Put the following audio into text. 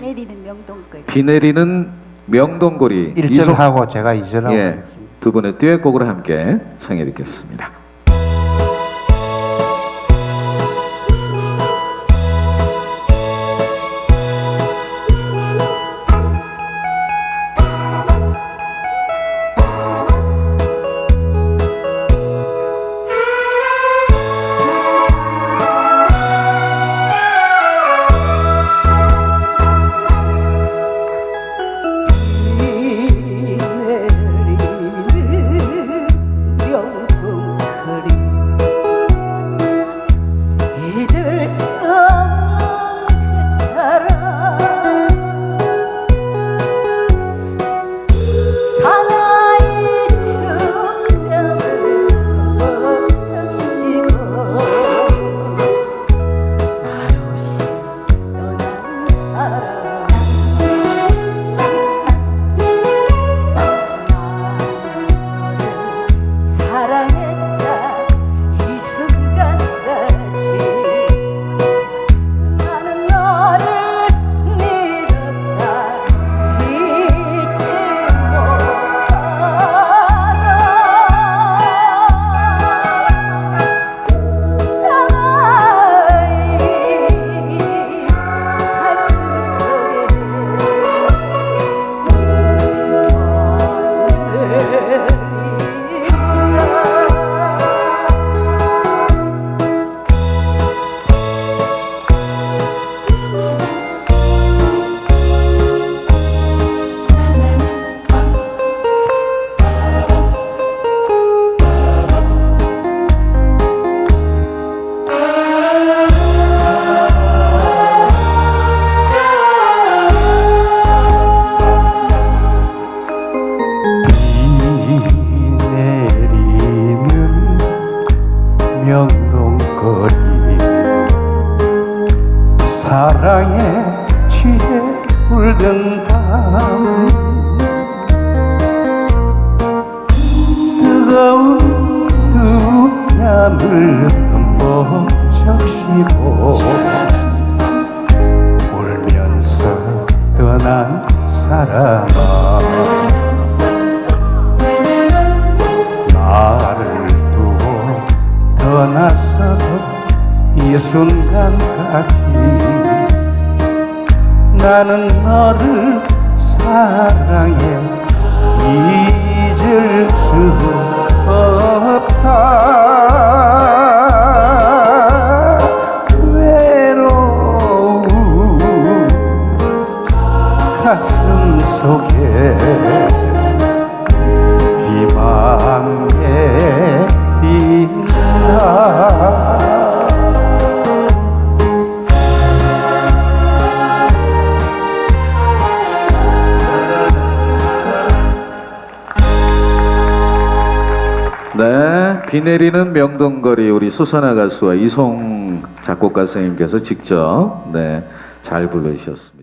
내리는 명동거리. 비 내리는 명동거리 1절 하고 제가 2절 하고 예, 하겠습니다. 두 분의 듀엣곡으로 함께 청해 듣겠습니다. 사랑에 취해 울던 밤. 뜨거운 두 뺨을 흠뻑 적시고 울면서 떠난 사람아. 나를 두고 떠나서도 이 순간까지 나는 너를 사랑해. 잊을 수 없다. 외로운 가슴 속에 네, 비 내리는 명동거리 우리 수선아 가수와 이송 작곡가 선생님께서 직접 네, 잘 불러주셨습니다.